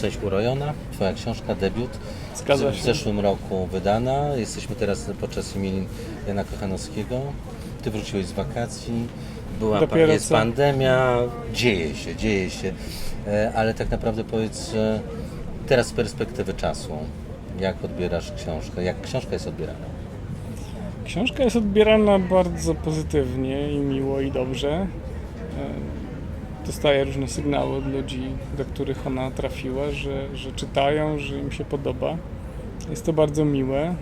Część urojona, Twoja książka, debiut. Zgadza w zeszłym roku wydana. Jesteśmy teraz podczas imielin Jana Kochanowskiego. Ty wróciłeś z wakacji, była Dopiero jest co. pandemia, dzieje się, dzieje się, E, ale tak naprawdę powiedz, teraz z perspektywy czasu, jak odbierasz książkę, jak książka jest odbierana? Książka jest odbierana bardzo pozytywnie i miło i dobrze. E, Dostaję różne sygnały od ludzi, do których ona trafiła, że, że czytają, że im się podoba. Jest to bardzo miłe.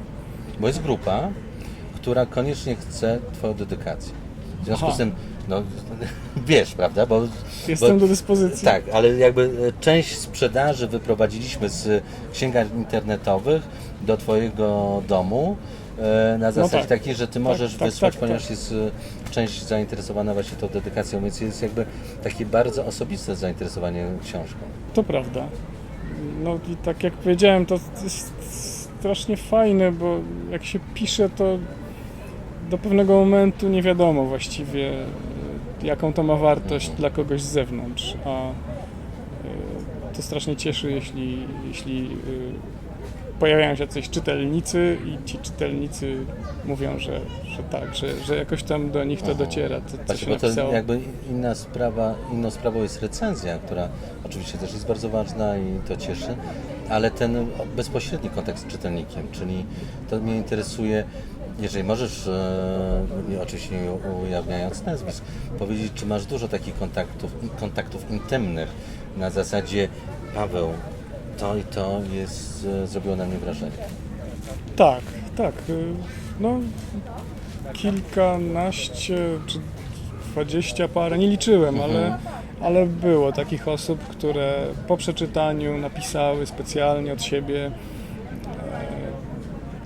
Bo jest grupa, która koniecznie chce Twoją dedykację. W związku Aha. z tym, no wiesz, prawda? Bo, Jestem bo, do dyspozycji. Tak, ale jakby e, część sprzedaży wyprowadziliśmy z księgarni internetowych do Twojego domu. E, Na zasadzie tak. takiej, że Ty możesz tak, wysłać, tak, ponieważ tak. jest e, część zainteresowana właśnie tą dedykacją, więc jest jakby takie bardzo osobiste zainteresowanie książką. To prawda. No i tak jak powiedziałem, to jest strasznie fajne, bo jak się pisze, to do pewnego momentu nie wiadomo właściwie, e, jaką to ma wartość Mhm. dla kogoś z zewnątrz. A to strasznie cieszy, jeśli, jeśli pojawiają się jacyś czytelnicy i ci czytelnicy mówią, że, że tak, że, że jakoś tam do nich to dociera, co Właśnie, się bo to jakby inna sprawa, inną sprawą jest recenzja, która oczywiście też jest bardzo ważna i to cieszy, ale ten bezpośredni kontakt z czytelnikiem, czyli to mnie interesuje, jeżeli możesz, e, oczywiście nie ujawniając nazwisk, powiedzieć, czy masz dużo takich kontaktów, kontaktów intymnych na zasadzie Paweł, to i to jest, e, zrobiło na mnie wrażenie. Tak, tak. y, No, kilkanaście czy dwadzieścia parę, nie liczyłem, ale, ale było takich osób, które po przeczytaniu napisały specjalnie od siebie, e,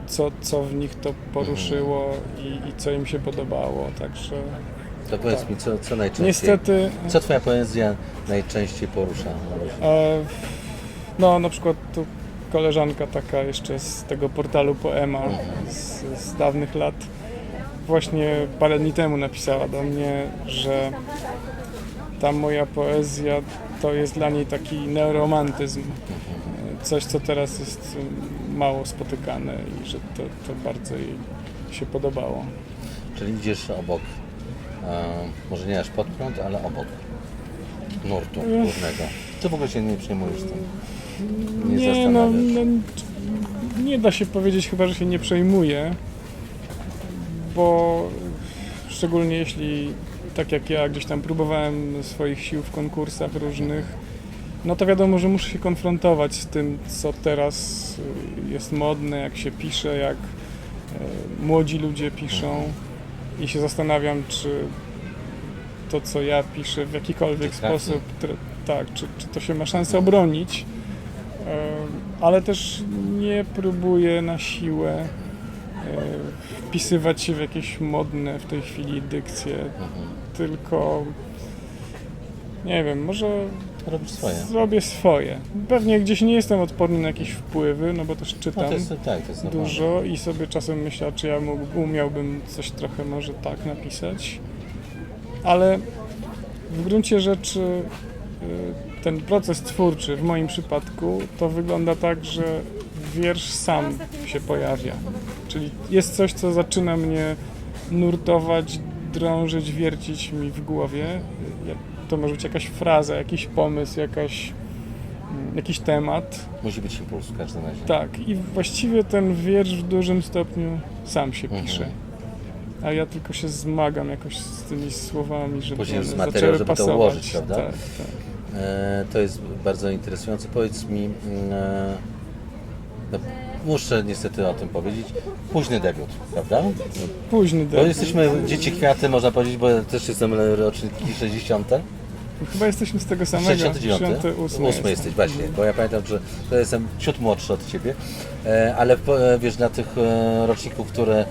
co, co w nich to poruszyło i, i co im się podobało. Także To powiedz mi, co, co najczęściej, niestety. co Twoja poezja najczęściej porusza? E, no, na przykład tu koleżanka taka jeszcze z tego portalu Poema z, z dawnych lat właśnie parę dni temu napisała do mnie, że ta moja poezja to jest dla niej taki neoromantyzm. Coś, co teraz jest e, mało spotykane i że to, to bardzo jej się podobało. Czyli idziesz obok, e, może nie aż pod prąd, ale obok nurtu głównego. Ty w ogóle się nie przejmujesz tym. Nie, Nie, no, no, nie da się powiedzieć chyba, że się nie przejmuje, bo szczególnie jeśli, tak jak ja, gdzieś tam próbowałem swoich sił w konkursach różnych, no to wiadomo, że muszę się konfrontować z tym, co teraz jest modne, jak się pisze, jak e, młodzi ludzie piszą i się zastanawiam, czy to, co ja piszę w jakikolwiek sposób, tak, czy, czy to się ma szansę obronić, ale też nie próbuję na siłę e, wpisywać się w jakieś modne w tej chwili dykcje, Mhm. tylko nie wiem, może Robisz swoje. zrobię swoje. Pewnie gdzieś nie jestem odporny na jakieś wpływy, no bo też No czytam to jest, tak, to jest normalne. dużo i sobie czasem myślę, czy ja mógł, umiałbym coś trochę może tak napisać, ale w gruncie rzeczy y, ten proces twórczy w moim przypadku to wygląda tak, że wiersz sam się pojawia. Czyli jest coś, co zaczyna mnie nurtować, drążyć, wiercić mi w głowie. To może być jakaś fraza, jakiś pomysł, jakaś, mm, jakiś temat. Musi być impuls w każdym razie. Tak, i właściwie ten wiersz w dużym stopniu sam się Mhm. pisze. A ja tylko się zmagam jakoś z tymi słowami, żeby Później one z materiał, zaczęły żeby to pasować. ułożyć, prawda? Tak, tak. E, to jest bardzo interesujące. Powiedz mi, mm, e, no, muszę niestety o tym powiedzieć, późny debiut, prawda? Późny Bo debiut. jesteśmy dzieci kwiaty, można powiedzieć, bo ja też jestem roczniki 60. Chyba jesteśmy z tego samego. 69? 68 Ósmy jesteś, właśnie, bo ja pamiętam, że to jestem ciut młodszy od Ciebie, e, ale wiesz, dla tych roczników, które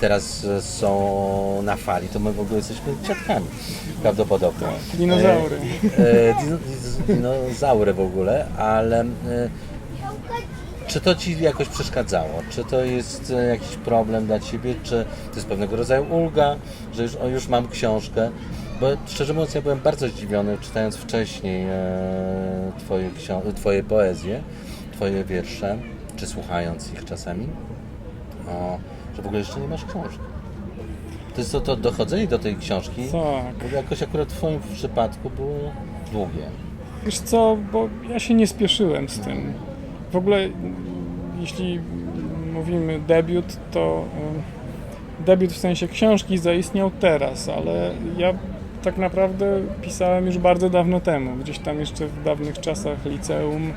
teraz e, są na fali, to my w ogóle jesteśmy dziadkami prawdopodobnie. Dinozaury. E, diz- dinozaury w ogóle, ale e, czy to Ci jakoś przeszkadzało? Czy to jest e, jakiś problem dla Ciebie? Czy to jest pewnego rodzaju ulga, że już, o, już mam książkę? Bo szczerze mówiąc, ja byłem bardzo zdziwiony, czytając wcześniej e, twoje, twoje poezje, Twoje wiersze, czy słuchając ich czasami, o, że w ogóle jeszcze nie masz książki. To jest to, to dochodzenie do tej książki, Tak. bo jakoś akurat w Twoim przypadku było długie. Wiesz co, bo ja się nie spieszyłem z tym. W ogóle, jeśli mówimy debiut, to debiut w sensie książki zaistniał teraz, ale ja tak naprawdę pisałem już bardzo dawno temu, gdzieś tam jeszcze w dawnych czasach liceum. Y,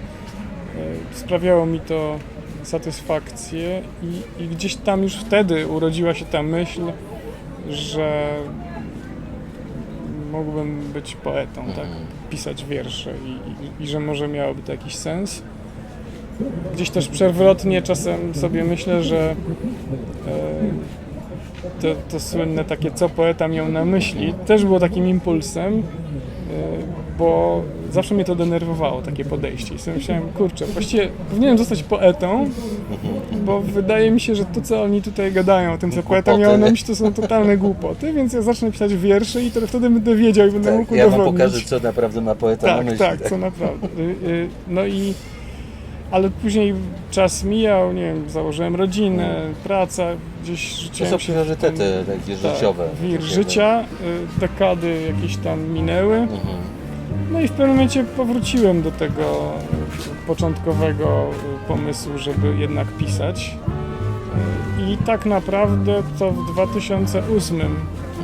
Sprawiało mi to satysfakcję i, i gdzieś tam już wtedy urodziła się ta myśl, że mógłbym być poetą, tak? pisać wiersze i, i, i że może miałoby to jakiś sens. Gdzieś też przewrotnie czasem sobie myślę, że e, to, to słynne takie, co poeta miał na myśli, też było takim impulsem, bo zawsze mnie to denerwowało, takie podejście. I sobie myślałem, kurczę, właściwie powinienem zostać poetą, bo wydaje mi się, że to, co oni tutaj gadają o tym, co poeta miał na myśli, to są totalne głupoty, więc ja zacznę pisać wiersze i to wtedy będę wiedział i będę mógł Tak, ja Wam udowodnić. pokażę, co naprawdę ma poeta na Tak, myśli. tak, co naprawdę. Y, y, No i ale później czas mijał, nie wiem, założyłem rodzinę, praca, gdzieś To rzuciłem są się priorytety ten- takie tak, życiowe. wir życia, y, dekady jakieś tam minęły. Mhm. No i w pewnym momencie powróciłem do tego początkowego pomysłu, żeby jednak pisać. I tak naprawdę to w 2008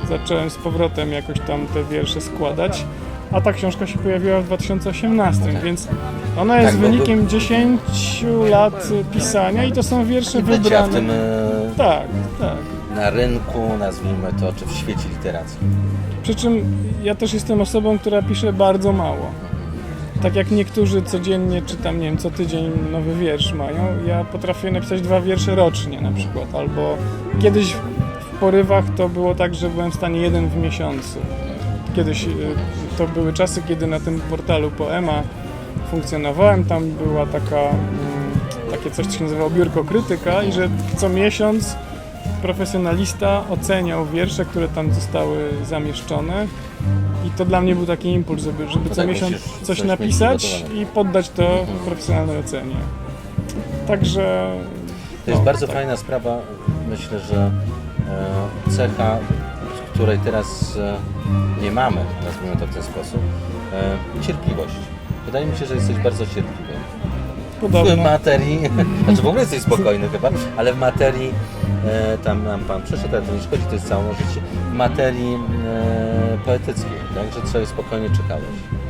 zacząłem z powrotem jakoś tam te wiersze składać, a ta książka się pojawiła w 2018, Tak. więc ona jest Tak, wynikiem 10 lat pisania i to są wiersze bycia wybrane. w tym e, Tak, tak. Na rynku, nazwijmy to, czy w świecie literackim. Przy czym ja też jestem osobą, która pisze bardzo mało. Tak jak niektórzy codziennie, czy tam, nie wiem, co tydzień nowy wiersz mają, ja potrafię napisać dwa wiersze rocznie na przykład, albo kiedyś w porywach to było tak, że byłem w stanie jeden w miesiącu. Kiedyś y, to były czasy, kiedy na tym portalu Poema funkcjonowałem, tam była taka, mm, takie coś, co się nazywało biurko krytyka i że co miesiąc profesjonalista oceniał wiersze, które tam zostały zamieszczone i to dla mnie był taki impuls, żeby, żeby co miesiąc coś napisać i poddać to profesjonalnej ocenie. Także... To jest no, bardzo tak. fajna sprawa. Myślę, że e, cecha, której teraz e, nie mamy, nazwijmy to w ten sposób, e, cierpliwość. Wydaje mi się, że jesteś bardzo cierpliwy. W Podobno. materii, znaczy w ogóle jesteś spokojny chyba, ale w materii, e, tam nam Pan przeszedł, ale to nie szkodzi, to jest całe życie, w materii e, poetyckiej, tak, że sobie spokojnie czekałeś.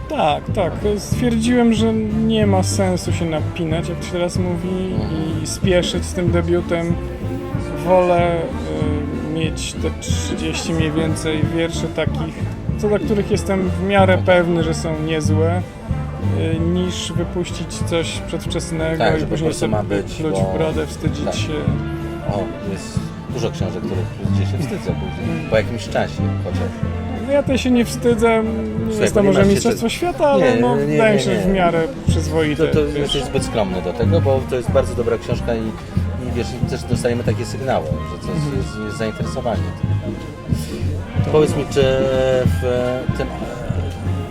Tak, tak. Stwierdziłem, że nie ma sensu się napinać, jak się teraz mówi, i spieszyć z tym debiutem. Wolę y, mieć te 30 mniej więcej wierszy takich, co do których jestem w miarę pewny, że są niezłe, niż wypuścić coś przedwczesnego Tak, i później sobie być, pluć bo- w brodę, wstydzić tak. się. O, jest dużo książek, których ludzie się wstydzą później, po jakimś czasie chociaż. No ja też się nie wstydzę, nie Słuchaj, jest bo to nie może Mistrzostwo te- Świata, ale Nie, no, nie, wydaje mi się w miarę przyzwoite. To, to wiesz. jesteś zbyt skromny do tego, bo to jest bardzo dobra książka i, i wiesz, też dostajemy takie sygnały, że coś Mhm. jest, jest zainteresowanie tym. Powiedz mi, czy w tym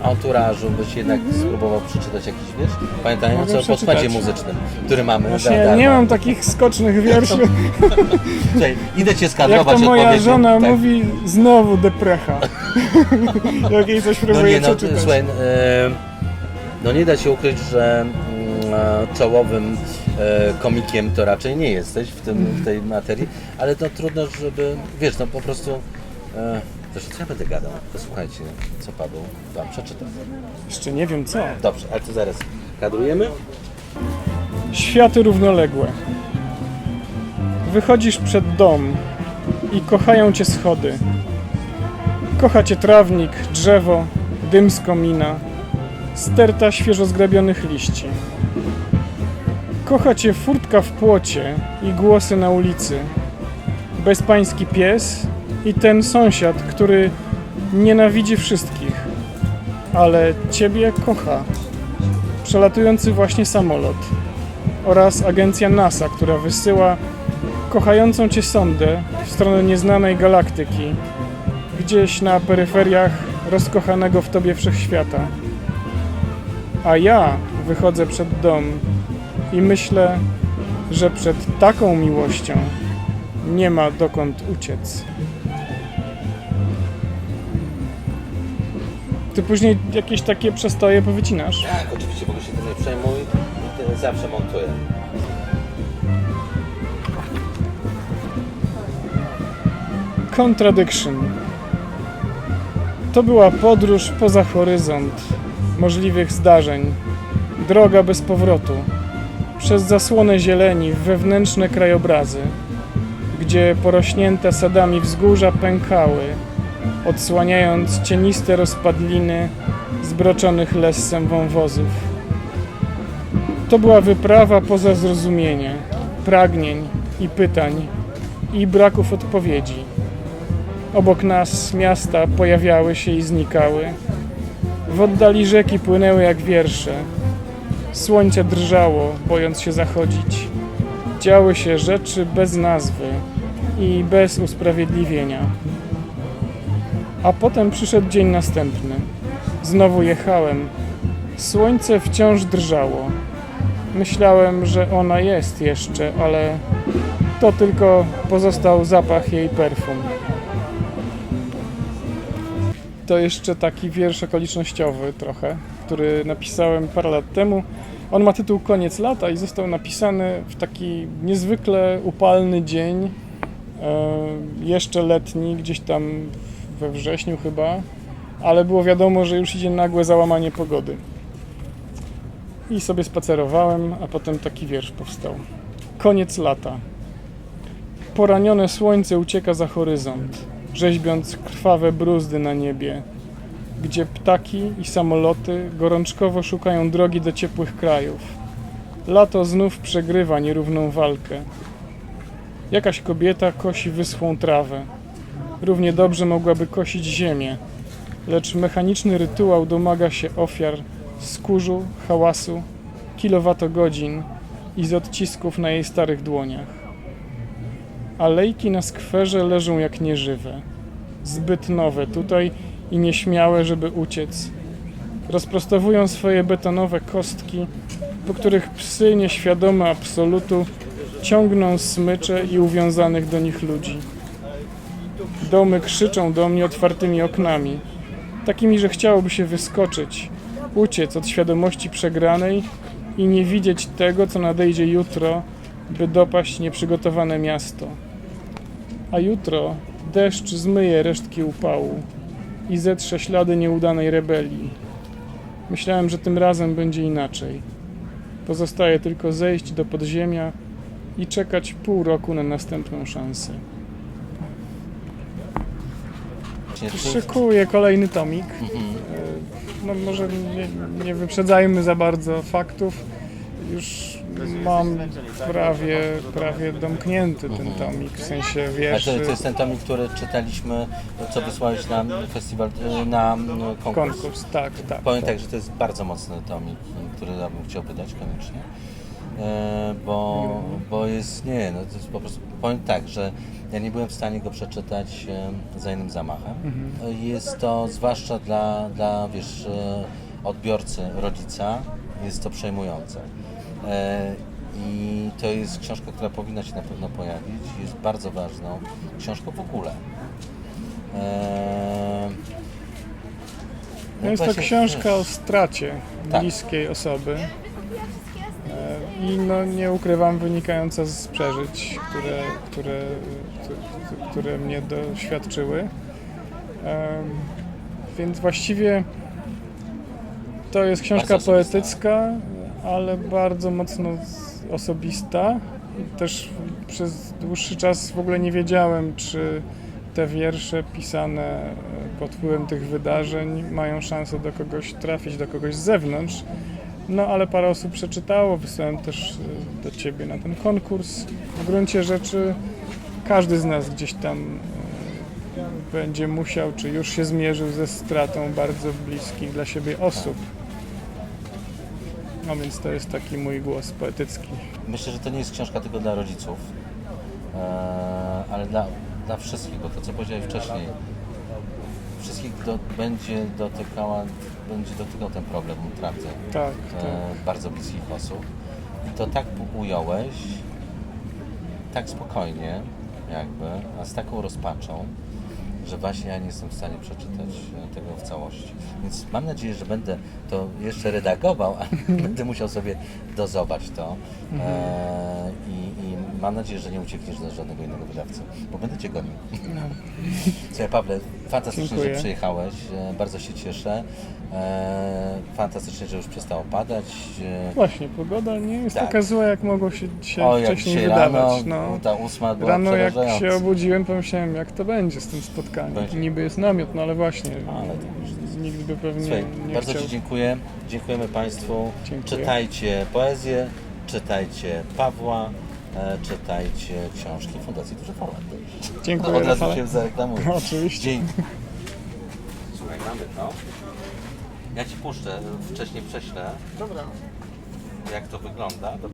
autorażu byś jednak spróbował przeczytać jakiś wiersz? Pamiętając Mhm. Mogę o podkładzie przeczytać. muzycznym, który mamy Właśnie za ja darmo. nie mam takich skocznych wierszy. Słuchaj, idę cię Jak skadrować to moja odpowiednio. żona Tak. mówi, znowu deprecha. Jak jej coś No próbuje nie, no przeczytać. słuchaj, e, no nie da się ukryć, że mm, e, czołowym e, komikiem to raczej nie jesteś w, tym, w tej materii, ale to trudno, żeby, wiesz, no po prostu, e, zresztą co ja będę gadał, posłuchajcie, co Paweł Wam przeczyta. Jeszcze nie wiem co. Dobrze, ale to zaraz kadrujemy? Światy równoległe. Wychodzisz przed dom i kochają cię schody. Kocha cię trawnik, drzewo, dym z komina, sterta świeżo zgrabionych liści. Kocha cię furtka w płocie i głosy na ulicy. Bezpański pies i ten sąsiad, który nienawidzi wszystkich, ale ciebie kocha. Przelatujący właśnie samolot oraz agencja NASA, która wysyła kochającą cię sondę w stronę nieznanej galaktyki, gdzieś na peryferiach rozkochanego w tobie wszechświata. A ja wychodzę przed dom i myślę, że przed taką miłością nie ma dokąd uciec. Ty później jakieś takie przestoje powycinasz? Tak, oczywiście, w ogóle się tym nie przejmuj. Ty Zawsze montuję. Contradiction. To była podróż poza horyzont możliwych zdarzeń. Droga bez powrotu. Przez zasłonę zieleni w wewnętrzne krajobrazy, gdzie porośnięte sadami wzgórza pękały, odsłaniając cieniste rozpadliny zbroczonych lessem wąwozów. To była wyprawa poza zrozumienie, pragnień i pytań i braków odpowiedzi. Obok nas miasta pojawiały się i znikały. W oddali rzeki płynęły jak wiersze. Słońce drżało, bojąc się zachodzić. Działy się rzeczy bez nazwy i bez usprawiedliwienia. A potem przyszedł dzień następny. Znowu jechałem. Słońce wciąż drżało. Myślałem, że ona jest jeszcze, ale to tylko pozostał zapach jej perfum. To jeszcze taki wiersz okolicznościowy trochę, który napisałem parę lat temu. On ma tytuł Koniec lata i został napisany w taki niezwykle upalny dzień, e, jeszcze letni, gdzieś tam we wrześniu chyba, ale było wiadomo, że już idzie nagłe załamanie pogody. I sobie spacerowałem, a potem taki wiersz powstał. Koniec lata. Poranione słońce ucieka za horyzont, rzeźbiąc krwawe bruzdy na niebie, gdzie ptaki i samoloty gorączkowo szukają drogi do ciepłych krajów. Lato znów przegrywa nierówną walkę. Jakaś kobieta kosi wyschłą trawę. Równie dobrze mogłaby kosić ziemię, lecz mechaniczny rytuał domaga się ofiar z kurzu, hałasu, kilowatogodzin i z odcisków na jej starych dłoniach. Alejki na skwerze leżą jak nieżywe. Zbyt nowe tutaj i nieśmiałe, żeby uciec. Rozprostowują swoje betonowe kostki, po których psy nieświadome absolutu ciągną smycze i uwiązanych do nich ludzi. Domy krzyczą do mnie otwartymi oknami, takimi, że chciałoby się wyskoczyć, uciec od świadomości przegranej i nie widzieć tego, co nadejdzie jutro, by dopaść nieprzygotowane miasto. A jutro deszcz zmyje resztki upału i zetrze ślady nieudanej rebelii. Myślałem, że tym razem będzie inaczej. Pozostaje tylko zejść do podziemia i czekać pół roku na następną szansę. Właśnie Szykuję kolejny tomik. Mhm. No może nie, nie wyprzedzajmy za bardzo faktów. Już mam prawie, prawie domknięty ten tomik, w sensie A to, wierszy, to jest ten tomik, który czytaliśmy, co wysłałeś na festiwal, e, na no, konkurs. konkurs. Tak, tak. Powiem tak. tak, że to jest bardzo mocny tomik, który ja bym chciał wydać koniecznie. E, bo jest, nie, no to jest po prostu, powiem tak, że ja nie byłem w stanie go przeczytać za jednym zamachem. E, Jest to, zwłaszcza dla, dla wiesz, e, odbiorcy, rodzica, jest to przejmujące. E, I to jest książka, która powinna się na pewno pojawić, jest bardzo ważną książką w ogóle. E, No jest to właśnie- książka o stracie Tak. bliskiej osoby. I no nie ukrywam, wynikająca z przeżyć, które, które, które- mnie doświadczyły. Więc właściwie to jest książka poetycka, ale bardzo mocno osobista. Też przez dłuższy czas w ogóle nie wiedziałem, czy te wiersze pisane e, pod wpływem tych wydarzeń mają szansę do kogoś trafić, do kogoś z zewnątrz. No ale parę osób przeczytało, wysłałem też e, do Ciebie na ten konkurs. W gruncie rzeczy każdy z nas gdzieś tam e, będzie musiał, czy już się zmierzył ze stratą bardzo bliskich dla siebie osób. No więc to jest taki mój głos poetycki. Myślę, że to nie jest książka tylko dla rodziców, e, ale dla, dla wszystkich, bo to co powiedziałeś wcześniej, wszystkich do, będzie dotykała, będzie dotykał ten problem utraty Tak, tak. e, bardzo bliskich osób. I to tak ująłeś, tak spokojnie, jakby, a z taką rozpaczą, że właśnie ja nie jestem w stanie przeczytać e, tego w całości. Więc mam nadzieję, że będę to jeszcze redagował, ale będę musiał sobie dozować to. E, i, I mam nadzieję, że nie uciekniesz do żadnego innego wydawcy, bo będę Cię gonił. Słuchaj Pawle, fantastycznie, Dziękuję. że przyjechałeś, e, bardzo się cieszę. E, fantastycznie, że już przestało padać. E, Właśnie, pogoda nie jest Tak. taka zła, jak mogło się dzisiaj o, wcześniej dzisiaj wydawać. rano, no. ta ósma była Rano jak się obudziłem, pomyślałem, jak to będzie z tym spotkaniem. Będzie. Niby jest namiot, no ale właśnie, Ale nikt by pewnie Słuchaj, nie bardzo chciał. Ci dziękuję. Dziękujemy Państwu. Dziękuję. Czytajcie poezję, czytajcie Pawła, czytajcie książki Fundacji Duży Format. Dziękuję, Od razu Rafale. się zareklamuję. Oczywiście. Dzięki. Słuchaj, mamy to. Ja Ci puszczę, wcześniej prześlę, Dobra. jak to wygląda.